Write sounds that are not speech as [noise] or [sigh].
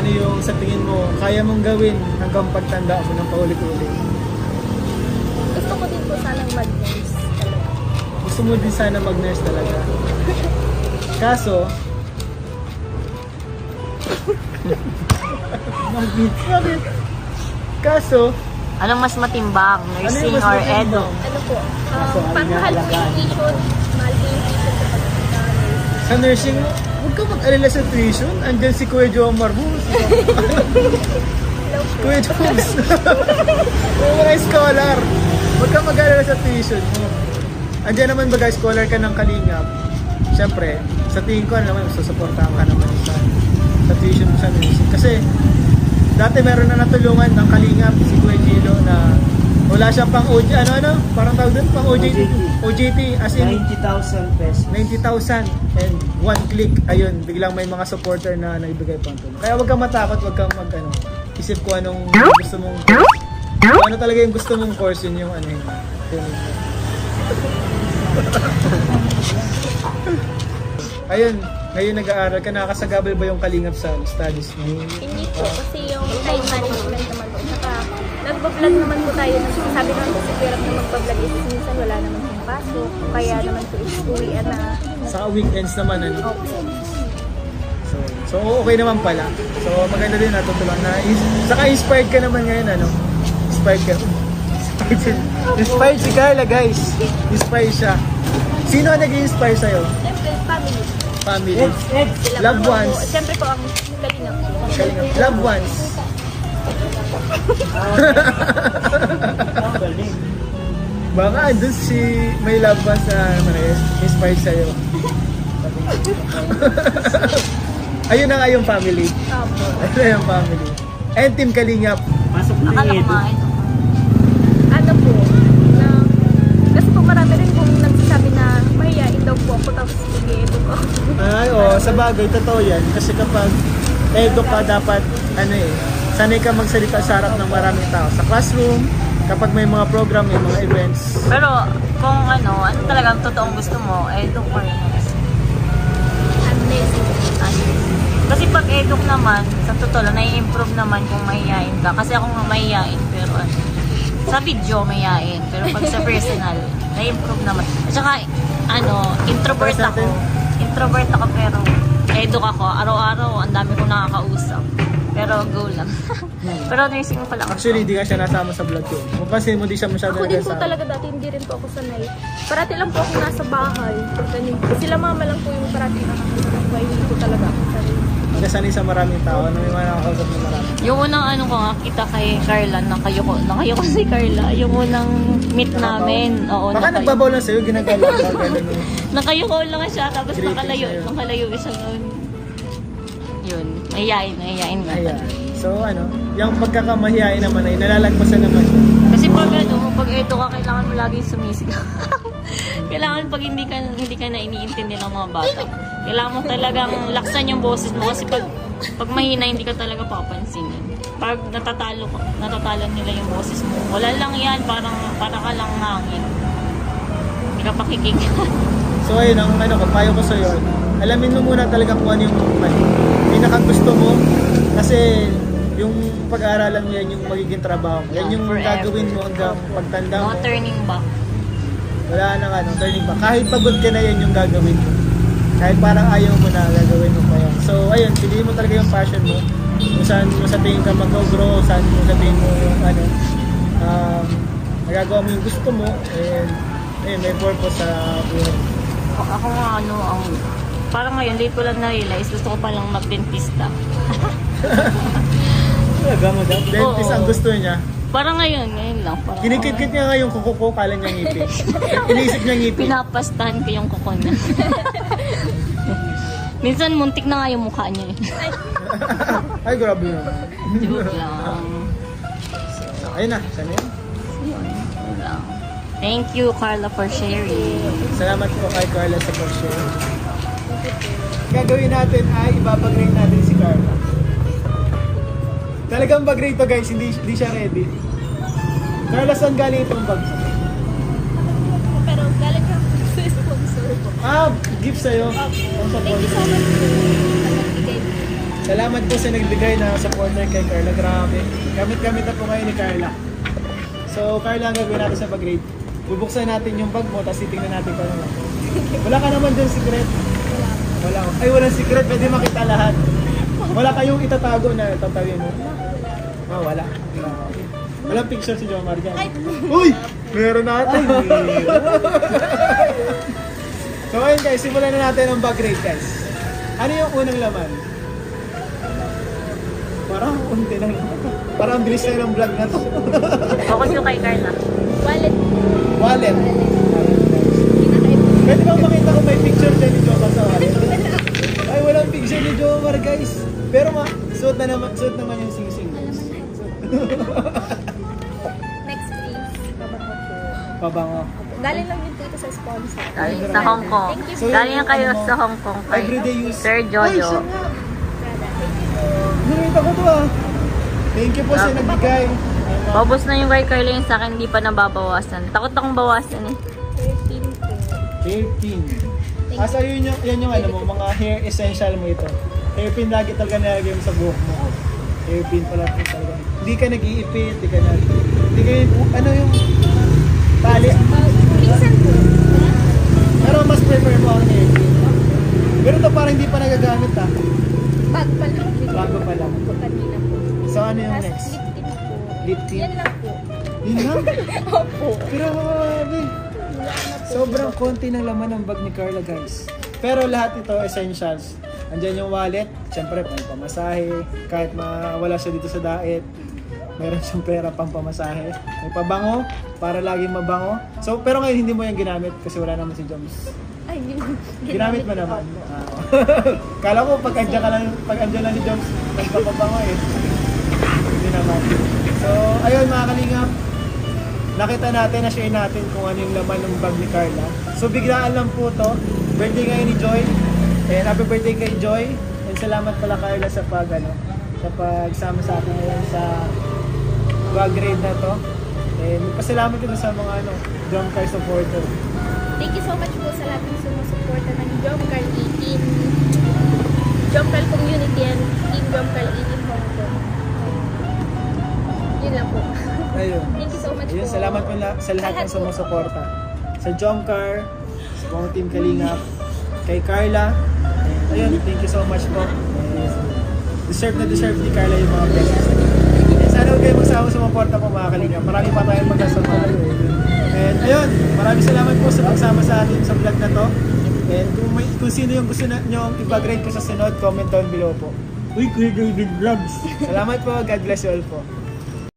ano yung sa tingin mo, kaya mong gawin hanggang pagtanda mo ng paulit-ulit? Gusto ko din po sanang mag-nurse talaga. Gusto mo din sana mag-nurse talaga. [laughs] Kaso, Bakit? Bakit? Kaso, Anong mas matimbang? ano Nursing mas or edo? Ano po? Kaso, Um, ano pang nga mahal po alagaan? yung tuition. Mahal po yung tuition sa pag-nurse. Sa nursing, ka mag-alala sa tuition. Andyan si Kuya Joe Marbus. Kuya Jones. Yung mga scholar. Huwag ka mag-alala sa tuition mo. Andiyan naman ba guys, scholar ka ng Kalingap. Siyempre, sa tingin ko, ano naman, susuportahan ka naman sa, sa tuition mo sa nursing. Kasi, dati meron na natulungan ng Kalingap, si Kuya Gilo, na wala siyang pang OJ, ano ano, parang tawag doon, pang OJT, OJT, as in 90,000 pesos. 90,000 and one click, ayun, biglang may mga supporter na naibigay pang tulong. Kaya wag kang matakot, wag kang mag ano, isip ko anong gusto mong course. Kung ano talaga yung gusto mong course, yun yung ano yun. kunin mo. [laughs] ayun, ngayon nag-aaral ka, nakakasagabal ba yung kalingap sa studies mo? Hindi po, kasi yung time management naman po. Saka, nagpa-vlog naman po tayo. Sabi naman po si Kuya Rap na magpa-vlog is minsan wala naman pong pasok. Kaya naman po is uwian na. Sa weekends naman, ano? Okay. So, so okay naman pala. So maganda din natutulungan na. Is, saka inspired ka naman ngayon ano. Inspired ka. Inspired [laughs] si, inspired si Carla guys. Inspired siya. Sino ang nag-inspire sa'yo? Family. Loved po, ones. Siyempre po ang po. Kalingap. Loved ones. [laughs] Baka andun si may loved ones na eh, inspired sa'yo. [laughs] Ayun na nga yung family. Opo. Ayun na yung family. And Team Kalingap. Pasok na Akala ko nga ito. Ano po, na, kasi po marami rin pong nagsasabi na mahihain daw po ako tapos sige-edo ko. Ay, oh, sa bagay, totoo yan. Kasi kapag edo ka, dapat, ano eh, sanay ka magsalita sa harap ng maraming tao. Sa classroom, kapag may mga program, may mga events. Pero kung ano, ano talaga ang totoong gusto mo, edo nurse? Amazing. Ano? Kasi pag eduk naman, sa totoo lang, nai-improve naman kung mahihain ka. Kasi ako nga mahihain, pero ano, sa video mahihain. Pero pag sa [laughs] personal, nai-improve naman. At saka, ano, introvert ako. Introvert ako, pero eduk ako. Araw-araw, ang dami kong nakakausap. Pero go lang. [laughs] pero nursing pala ako. Actually, di nga siya nasama sa vlog ko. Kung kasi mo di siya masyado Ako din po talaga dati, hindi rin po ako sanay. Parati lang po ako nasa bahay. Ganun. Sila mama lang po yung parati nakakita. Kaya hindi po talaga ako sanay. Nagkasanay sa maraming tao, na may mga nakakausap na marami. Yung unang ano ko nga, kita kay Carla, nakayo ko, nakayo ko [laughs] si Carla. Yung unang meet namin. Oo, Baka nakayo. nagbabaw lang sa'yo, ginagala ka, ganun. [laughs] Nakayo ko lang siya, tapos Greeting nakalayo, sa'yo. nakalayo isa nun. Yun, mahihain, mahihain nga. Ayan. So, ano, yung pagkakamahiyain naman ay nalalagpasan naman. Kasi pag ano, pag ito ka, kailangan mo laging sumisigaw. [laughs] kailangan pag hindi ka, hindi ka na iniintindi ng mga bata. Kailangan mo talagang laksan yung boses mo kasi pag, pag mahina, hindi ka talaga papansinin. Pag natatalo, natatalo nila yung boses mo, wala lang yan, parang, para ka lang hangin. Hindi ka pakikig. [laughs] So ayun, ang ano ko, payo ko sa'yo, alamin mo muna talaga kung ano yung pinakagusto mo. Kasi yung pag-aaralan mo yan, yung magiging trabaho mo. Yan yung forever. gagawin mo hanggang pagtanda mo. no turning back. Wala nang ano, turning back. Kahit pagod ka na yan yung gagawin mo. Kahit parang ayaw mo na, gagawin mo pa yan. So ayun, piliin mo talaga yung passion mo. Kung saan mo sa tingin ka mag-grow, saan mo sa tingin mo yung ano, um, nagagawa mo yung gusto mo, and ayun, may purpose sa buhay. Ako, nga ano, ang, parang ngayon, late ko lang na-realize, gusto ko palang mag-dentista. [laughs] Talaga mo? Dentist ang gusto niya. Parang ngayon, ngayon lang. Parang, Kinikit-kit niya nga yung kuko ko, kala niya ngipin. [laughs] Inisip niya ngipin. Pinapastahan ko yung kuko niya. [laughs] Minsan, muntik na nga yung mukha niya. eh. [laughs] Ay, grabe yun. Joke lang. Ayun na, sana yun. Yun, yun lang. Thank you, Carla, for sharing. Salamat po kay Carla sa pag-share. Gagawin natin ay ibabagrade natin si Carla. Talagang bagrade to guys, hindi, hindi siya ready. Carla, saan galing itong bag? Pero galing ka sa sponsor po. Ah, gift sa'yo. Ang Thank you so much po. Salamat po sa nagbigay na supporter kay Carla. Grabe. Gamit-gamit na po ngayon ni Carla. So, Carla, ang gagawin natin sa pag-grade. Bubuksan natin yung bag mo, tapos titingnan natin kung ano. Wala ka naman dyan secret. Wala. Ay, walang secret. Pwede makita lahat. Wala kayong itatago na tatawin mo. Ah, wala. Walang picture si Jomar dyan. Uy! Meron natin. so, ayun guys, simulan na natin ang bag grade guys. Ano yung unang laman? Parang unti lang naman. Parang ang bilis na ng vlog na to. Focus yung kay Carla. Wallet. Wallet. Pwede bang makita ko may picture dyan ni Jomar sa wallet? Ay, walang picture ni Jomar guys. Pero ma, suot na naman, suot naman yung sing-sing. Next please. Pabango po. Pabango. Galing lang din po ito sa sponsor. Galing sa Hong Kong. Thank you So, Galing yung kayo ano sa Hong Kong. kay Everyday use. Sir Ay, Jojo. siya nga. Prada. Thank you po. Nakita ko to ah. Thank you po sa nagbigay. Paubos na yung kay Carla yung sa akin, hindi pa nababawasan. Takot akong bawasan eh. 13 po. 18. Asa yun yung, yan yung ano mo, mga hair essential mo ito. Hairpin lagi talaga nilagay mo sa buhok mo. Hairpin pala po talaga. Hindi ka nag-iipit, hindi ka na, hindi ka ano yung tali. Uh, minsan po. Pero mas prefer mo ang hairpin. Pero ito parang hindi pa nagagamit ah. Bago pa lang. Bago pa lang. Kanina po. So ano yung Tapos next? lip tint po. Lip tint? Yan lang po. Yun lang. [laughs] Opo. Grabe. Sobrang konti ng laman ng bag ni Carla guys. Pero lahat ito essentials. Andyan yung wallet, syempre pang pamasahe, kahit mawala siya dito sa diet, meron [laughs] siyang pera pang pamasahe. May pabango, para laging mabango. So, pero ngayon hindi mo yan ginamit kasi wala naman si Joms. Ay, gin- Ginamit mo naman. Ah. [laughs] Kala ko pag andyan, ka lang, pag andyan lang ni Joms, nagpapabango eh. Hindi naman. So, ayun mga kalingap, nakita natin, na-share natin kung ano yung laman ng bag ni Carla. So biglaan lang po to. Birthday ngayon ni Joy. And happy birthday kay Joy. And salamat pala Carla sa pag ano, sa pagsama sa atin ngayon sa bag raid na to. And pasalamat din sa mga ano, drum car supporter. Thank you so much po sa lahat ng sumusuporta ng Jomcar 18 Jomcar Community and Team Jomcar 18 Hong Kong. Yun lang po. Ayun. [laughs] Thank you so much Ayun, po. salamat po la- sa lahat ng sumusuporta. Sa Jomcar, sa buong team Kalingap, kay Carla. Ayun, thank you so much po. Deserve na deserve ni Carla yung mga blessings. And sana huwag kayo magsama sumuporta po mga Kalingap. Marami pa tayong magkasama. And ayun, maraming salamat po sa pagsama sa atin sa vlog na to. And kung, may, kung sino yung gusto na nyo ipag-rate ko sa sunod, comment down below po. Uy, Kuya David Vlogs. Salamat po. God bless you all po.